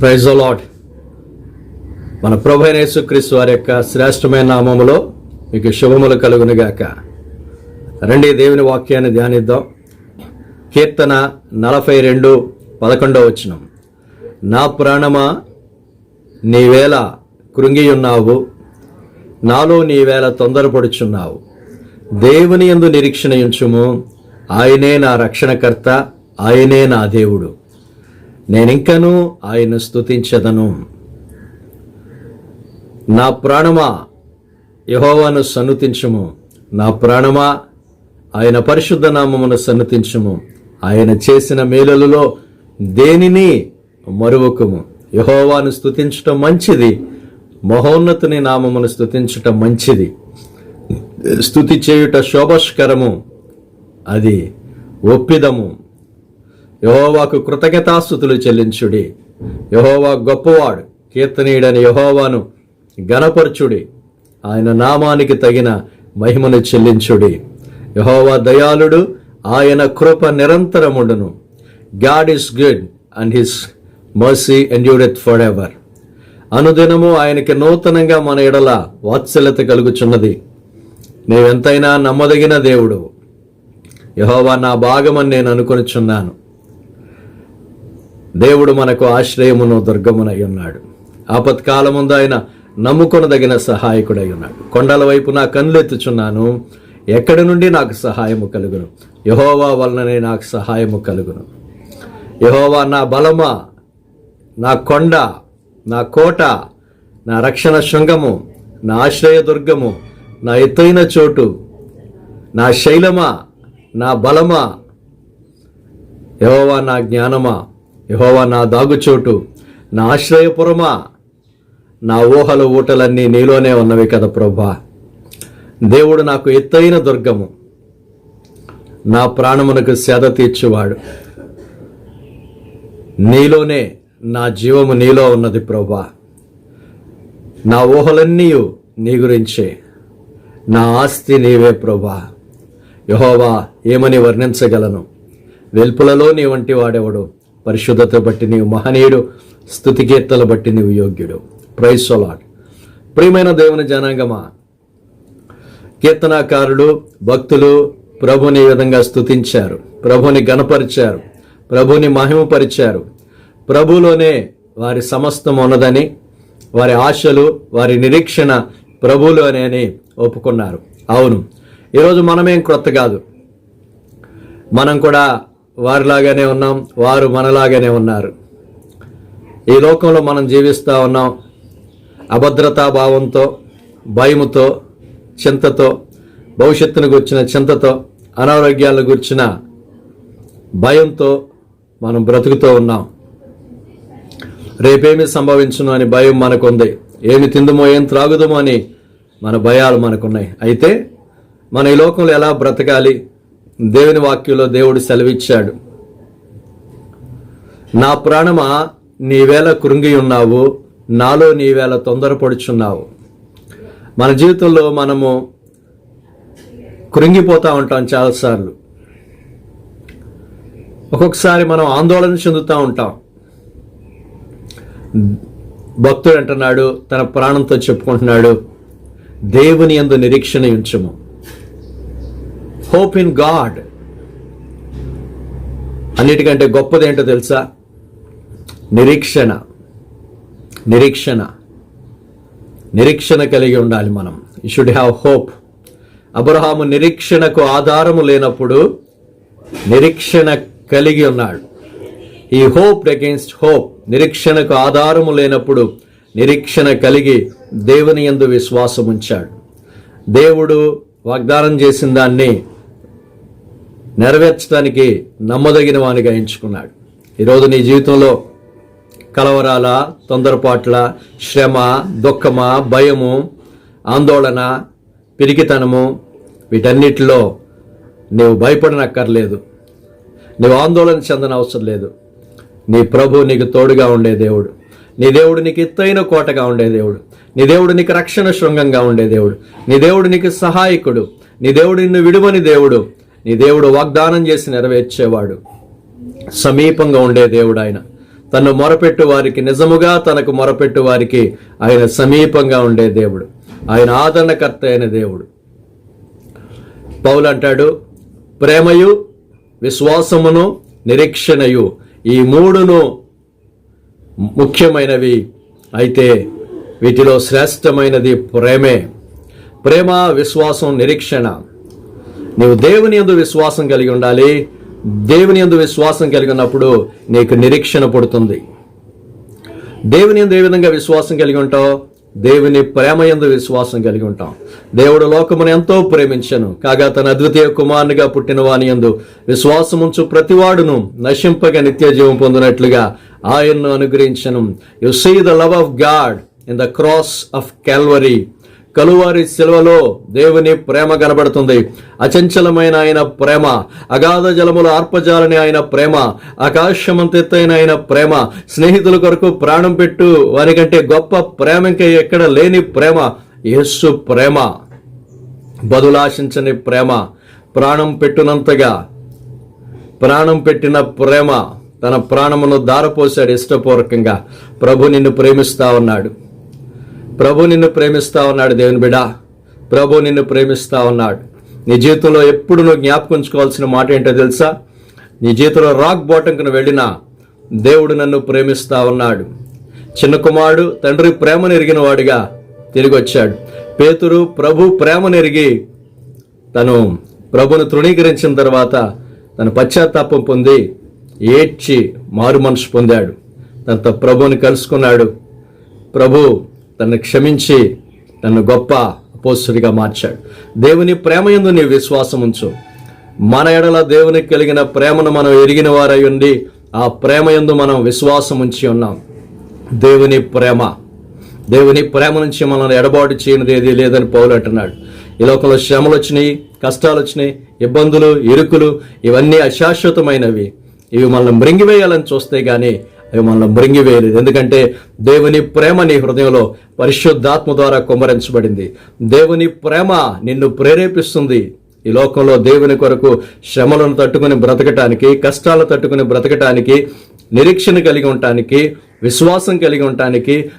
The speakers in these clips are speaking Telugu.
ప్రైజ్ లాడ్ మన ప్రభు క్రీస్తు వారి యొక్క శ్రేష్టమైన నామములో మీకు శుభములు కలుగునుగాక రండి దేవుని వాక్యాన్ని ధ్యానిద్దాం. కీర్తన నలభై రెండు పదకొండవ వచనం. నా ప్రాణమా నీవేళ కృంగియున్నావు. నాలో నీవేళ తొందరపడుచున్నావు. దేవుని ఎందు నిరీక్షణ ఉంచుము ఆయనే నా రక్షణకర్త ఆయనే నా దేవుడు. నేనింకను ఆయన స్థుతించదను నా ప్రాణమా యహోవాను సన్నుతించము. నా ప్రాణమా ఆయన పరిశుద్ధ నామమును సన్నతించము. ఆయన చేసిన మేలులలో దేనిని మరువకము. యహోవాను స్థుతించటం మంచిది మహోన్నతుని నామమును స్థుతించటం మంచిది. స్థుతి చేయుట శోభస్కరము అది ఒప్పిదము. యహోవాకు కృతజ్ఞతాస్థుతులు చెల్లించుడి. యహోవా గొప్పవాడు కీర్తనీయుడని యహోవాను గణపరచుడి ఆయన నామానికి తగిన మహిమను చెల్లించుడి. యహోవా దయాళుడు ఆయన కృప నిరంతరముండును. God is good and his mercy endureth for ever అనుదినము ఆయనకి నూతనంగా మన ఎడల వాత్సల్యత కలుగుచున్నది. నీవెంతైనా నమ్మదగిన దేవుడు. యహోవా నా భాగమని నేను అనుకొనిచున్నాను. దేవుడు మనకు ఆశ్రయమును దుర్గమునై ఉన్నాడు. ఆపత్కాలముందు ఆయన నమ్ముకొనదగిన సహాయకుడై ఉన్నాడు. కొండల వైపు నా కన్నులెత్తుచున్నాను. ఎక్కడి నుండి నాకు సహాయము కలుగును? యహోవా వలననే నాకు సహాయము కలుగును. యహోవా నా బలమా? నా కొండ నా కోట నా రక్షణ శృంగము నా ఆశ్రయ దుర్గము నా ఎత్తైన చోటు నా శైలమా? నా బలమా? యహోవా నా జ్ఞానమా? యహోవా నా దాగుచోటు నా ఆశ్రయపురమా. నా ఊహల ఊటలన్నీ నీలోనే ఉన్నవి కదా ప్రభా. దేవుడు నాకు ఎత్తైన దుర్గము. నా ప్రాణమునకు సేద తీర్చువాడు. నీలోనే నా జీవము నీలో ఉన్నది ప్రభా. నా ఊహలన్నీ నీ గురించే. నా ఆస్తి నీవే ప్రభా. యహోవా ఏమని వర్ణించగలను? వెల్పులలో నీ వంటి వాడెవడు? పరిశుద్ధత బట్టి నీవు మహనీయుడు స్థుతికీర్తల బట్టి నీవు యోగ్యుడు. ప్రైజ్ సొలాడ్ ప్రియమైన దేవుని జనాంగమా కీర్తనాకారుడు భక్తులు ప్రభుని విధంగా స్థుతించారు ప్రభుని గణపరిచారు ప్రభుని మహిమపరిచారు. ప్రభులోనే వారి సమస్తం ఉన్నదని వారి ఆశలు వారి నిరీక్షణ ప్రభులోనే అని ఒప్పుకున్నారు. అవును. ఈరోజు మనమేం క్రొత్త కాదు. మనం కూడా వారిలాగానే ఉన్నాం వారు మనలాగానే ఉన్నారు. ఈ లోకంలో మనం జీవిస్తూ ఉన్నాం. అభద్రతా భావంతో భయముతో చింతతో భవిష్యత్తును గుర్చిన చింతతో అనారోగ్యాలను గుర్చిన భయంతో మనం బ్రతుకుతూ ఉన్నాం. రేపేమి సంభవించును అని భయం మనకుంది. ఏమి తిందుమో ఏం త్రాగుదమో అని మన భయాలు మనకున్నాయి. అయితే మన ఈ లోకంలో ఎలా బ్రతకాలి? దేవుని వాక్యంలో దేవుడు సెలవిచ్చాడు. నా ప్రాణమా నీవేళ కృంగి ఉన్నావు నాలో నీవేళ తొందరపడుచున్నావు. మన జీవితంలో మనము కృంగిపోతూ ఉంటాం చాలాసార్లు. ఒక్కొక్కసారి మనం ఆందోళన చెందుతూ ఉంటాం. భక్తుడు అంటున్నాడు తన ప్రాణంతో చెప్పుకుంటున్నాడు దేవుని ఎందు నిరీక్షణ ఉంచము. Hope in God. అన్నిటికంటే గొప్పది ఏంటో తెలుసా? నిరీక్షణ. నిరీక్షణ. నిరీక్షణ కలిగి ఉండాలి మనం. You should have hope Abraham నిరీక్షణకు ఆధారము లేనప్పుడు నిరీక్షణ కలిగి ఉన్నాడు. ఈ హోప్ అగేన్స్ట్ హోప్ నిరీక్షణకు ఆధారము లేనప్పుడు నిరీక్షణ కలిగి దేవుని యందు విశ్వాసం ఉంచాడు దేవుడు వాగ్దానం చేసిన దాన్ని నెరవేర్చడానికి నమ్మదగిన వానిగా ఎంచుకున్నాడు. ఈరోజు నీ జీవితంలో కలవరాల తొందరపాట్ల శ్రమ దుఃఖమా భయము ఆందోళన పిరికితనము వీటన్నిటిలో నీవు భయపడనక్కర్లేదు. నీవు ఆందోళన చెందన అవసరం లేదు. నీ ప్రభు నీకు తోడుగా ఉండే దేవుడు. నీ దేవుడు నీకు ఎత్తైన కోటగా ఉండే దేవుడు. నీ దేవుడు నీకు రక్షణ శృంగంగా ఉండే దేవుడు. నీ దేవుడు నీకు సహాయకుడు. నీ దేవుడు నిన్ను విడుమని దేవుడు. నీ దేవుడు వాగ్దానం చేసి నెరవేర్చేవాడు. సమీపంగా ఉండే దేవుడు ఆయన. తను మొరపెట్టు వారికి నిజముగా తనకు మొరపెట్టు వారికి ఆయన సమీపంగా ఉండే దేవుడు. ఆయన ఆదరణకర్త అయిన దేవుడు. పౌలు అంటాడు ప్రేమయు విశ్వాసమును నిరీక్షణయు ఈ మూడును ముఖ్యమైనవి. అయితే వీటిలో శ్రేష్టమైనది ప్రేమే. ప్రేమ విశ్వాసం నిరీక్షణ. నీవు దేవుని యందు విశ్వాసం కలిగి ఉండాలి. దేవుని యందు విశ్వాసం కలిగి ఉన్నప్పుడు నీకు నిరీక్షణ పడుతుంది. దేవుని ఎందు ఏ విధంగా విశ్వాసం కలిగి ఉంటావు? దేవుని ప్రేమ యందు విశ్వాసం కలిగి ఉంటాం దేవుడు లోకమును ఎంతో ప్రేమించను. కాగా తన అద్వితీయ కుమారునిగా పుట్టిన వాని విశ్వాసం విశ్వాసముంచు ప్రతివాడును నశింపగా నిత్య జీవం పొందినట్లుగా ఆయన్ను అనుగ్రహించను. You see the love of God in the cross of Calvary Calvary శిల్వలో దేవుని ప్రేమ కనబడుతుంది. అచంచలమైన ఆయన ప్రేమ అగాధ జలముల ఆర్పజాలని ఆయన ప్రేమ ఆకాశమంతెత్తైన ఆయన ప్రేమ స్నేహితుల కొరకు ప్రాణం పెట్టు వారికంటే గొప్ప ప్రేమ ఇంకా ఎక్కడ లేని ప్రేమ యేసు ప్రేమ. బదులాశించని ప్రేమ ప్రాణం పెట్టినంతగా ప్రాణం పెట్టిన ప్రేమ తన ప్రాణమును దారపోశాడు ఇష్టపూర్వకంగా. ప్రభు నిన్ను ప్రేమిస్తా ఉన్నాడు. ప్రభు నిన్ను ప్రేమిస్తా ఉన్నాడు దేవుని బిడ. ప్రభు నిన్ను ప్రేమిస్తా ఉన్నాడు. నీ జీవితంలో ఎప్పుడు నువ్వు జ్ఞాపకం ఉంచుకోవాల్సిన మాట ఏంటో తెలుసా? నీ జీవితంలో రాక్ బాటంకు వెళ్ళినా దేవుడు నన్ను ప్రేమిస్తా ఉన్నాడు. చిన్న కుమారుడు తండ్రి ప్రేమను ఎరిగిన వాడిగా తిరిగి వచ్చాడు. పేతురు ప్రభు ప్రేమను ఎరిగి తను ప్రభును తృణీకరించిన తర్వాత తన పశ్చాత్తాపం పొంది ఏడ్చి మారు మనసు పొందాడు. తనతో ప్రభుని కలుసుకున్నాడు. ప్రభు తను క్షమించి తను గొప్ప అపోస్తుడిగా మార్చాడు. దేవుని ప్రేమ యందు నీ విశ్వాసం ఉంచు. మన ఎడల దేవునికి కలిగిన ప్రేమను మనం ఎరిగిన వారై ఉండి ఆ ప్రేమ యందు మనం విశ్వాసం ఉంచి ఉన్నాం. దేవుని ప్రేమ. దేవుని ప్రేమ నుంచి మనల్ని ఎడబాటు చేయనిది ఏది లేదని పౌలు అంటున్నాడు. ఈ లోకంలో శ్రమలు వచ్చినాయి కష్టాలు వచ్చినాయి ఇబ్బందులు ఇరుకులు ఇవన్నీ అశాశ్వతమైనవి. ఇవి మనల్ని మృంగివేయాలని చూస్తే కానీ అవి మనల్ని మృంగివేయలేదు ఎందుకంటే దేవుని ప్రేమ నీ హృదయంలో పరిశుద్ధాత్మ ద్వారా కుమ్మరించబడింది. దేవుని ప్రేమ నిన్ను ప్రేరేపిస్తుంది. ఈ లోకంలో దేవుని కొరకు శ్రమలను తట్టుకుని బ్రతకటానికి కష్టాలు తట్టుకుని బ్రతకటానికి నిరీక్షణ కలిగి ఉండటానికి విశ్వాసం కలిగి ఉండటానికి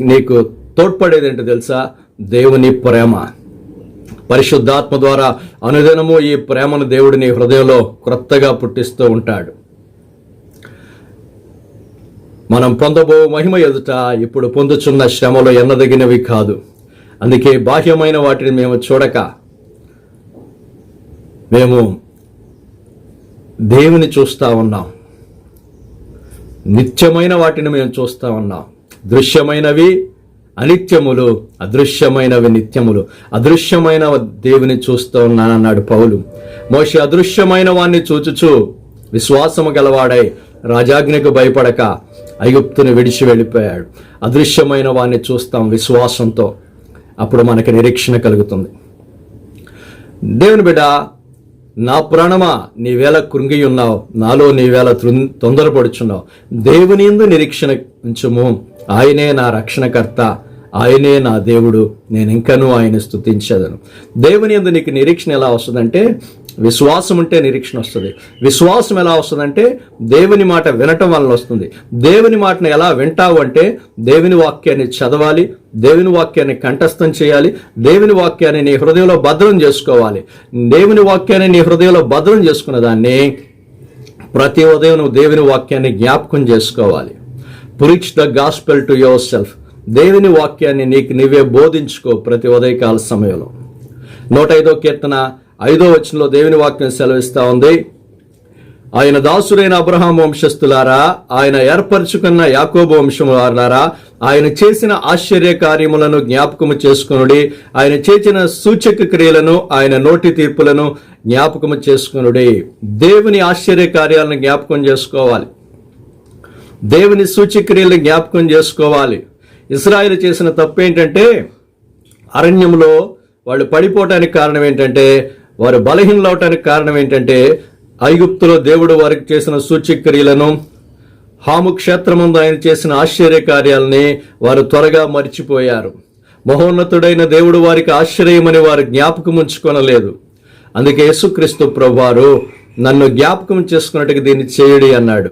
నీకు తోడ్పడేది ఏంటో తెలుసా? దేవుని ప్రేమ. పరిశుద్ధాత్మ ద్వారా అనుదినము ఈ ప్రేమను దేవుడిని హృదయంలో క్రొత్తగా పుట్టిస్తూ ఉంటాడు. మనం పొందబో మహిమ ఎదుట ఇప్పుడు పొందుచున్న శ్రమలు ఎన్నదగినవి కాదు. అందుకే బాహ్యమైన వాటిని మేము చూడక మేము దేవుని చూస్తా ఉన్నాం. నిత్యమైన వాటిని మేము చూస్తా ఉన్నాం. దృశ్యమైనవి అనిత్యములు అదృశ్యమైనవి నిత్యములు. అదృశ్యమైన దేవుని చూస్తూ ఉన్నానన్నాడు పౌలు. మోషి అదృశ్యమైన వాణ్ణి చూచుచు విశ్వాసము గలవాడై రాజాజ్ఞకు భయపడక ఐగుప్తుని విడిచి వెళ్ళిపోయాడు. అదృశ్యమైన వాడిని చూస్తాం విశ్వాసంతో. అప్పుడు మనకి నిరీక్షణ కలుగుతుంది. దేవుని బిడ్డ నా ప్రాణమా నీవేళ కృంగి ఉన్నావు. నాలో నీవేళ తృ- తొందరపడుచున్నావు. దేవుని ఎందు నిరీక్షణ ఉంచుము. ఆయనే నా రక్షణకర్త. ఆయనే నా దేవుడు. నేను ఇంకనూ ఆయన స్థుతించేదను దేవుని ఎందు నీకు నిరీక్షణ ఎలా వస్తుందంటే విశ్వాసం ఉంటే నిరీక్షణ వస్తుంది. విశ్వాసం ఎలా వస్తుందంటే దేవుని మాట వినటం వలన వస్తుంది. దేవుని మాటను ఎలా వింటావు అంటే దేవుని వాక్యాన్ని చదవాలి దేవుని వాక్యాన్ని కంఠస్థం చేయాలి దేవుని వాక్యాన్ని నీ హృదయంలో భద్రం చేసుకోవాలి. దేవుని వాక్యాన్ని నీ హృదయంలో భద్రం చేసుకున్న దాన్ని ప్రతి ఉదయం నువ్వు దేవుని వాక్యాన్ని జ్ఞాపకం చేసుకోవాలి. Preach the gospel to yourself దేవుని వాక్యాన్ని నీకు నువ్వే బోధించుకో ప్రతి ఉదయకాల సమయంలో. నూట ఐదో కీర్తన ఐదో వచనంలో దేవుని వాక్యం సెలవిస్తా ఉంది. ఆయన దాసుడైన అబ్రహాం వంశస్థులారా ఆయన ఏర్పరచుకున్న యాకోబు వంశములారా ఆయన చేసిన ఆశ్చర్య కార్యములను జ్ఞాపకము చేసుకునుడి ఆయన చేసిన సూచక క్రియలను ఆయన నోటి తీర్పులను జ్ఞాపకము చేసుకునుడి. దేవుని ఆశ్చర్య కార్యాలను జ్ఞాపకం చేసుకోవాలి. దేవుని సూచక్రియలను జ్ఞాపకం చేసుకోవాలి. ఇస్రాయిల్ చేసిన తప్పు ఏంటంటే అరణ్యంలో వాళ్ళు పడిపోవటానికి కారణం ఏంటంటే వారు బలహీనలు అవటానికి కారణం ఏంటంటే ఐగుప్తులో దేవుడు వారికి చేసిన సూచ్యక్రియలను హాము క్షేత్రముందు ఆయన చేసిన ఆశ్చర్య కార్యాలని వారు త్వరగా మర్చిపోయారు. మహోన్నతుడైన దేవుడు వారికి ఆశ్చర్యమని వారు జ్ఞాపకం ఉంచుకొనలేదు. అందుకే యేసుక్రీస్తు ప్రభువారు నన్ను జ్ఞాపకం చేసుకున్నట్టుగా దీన్ని చేయడి అన్నాడు.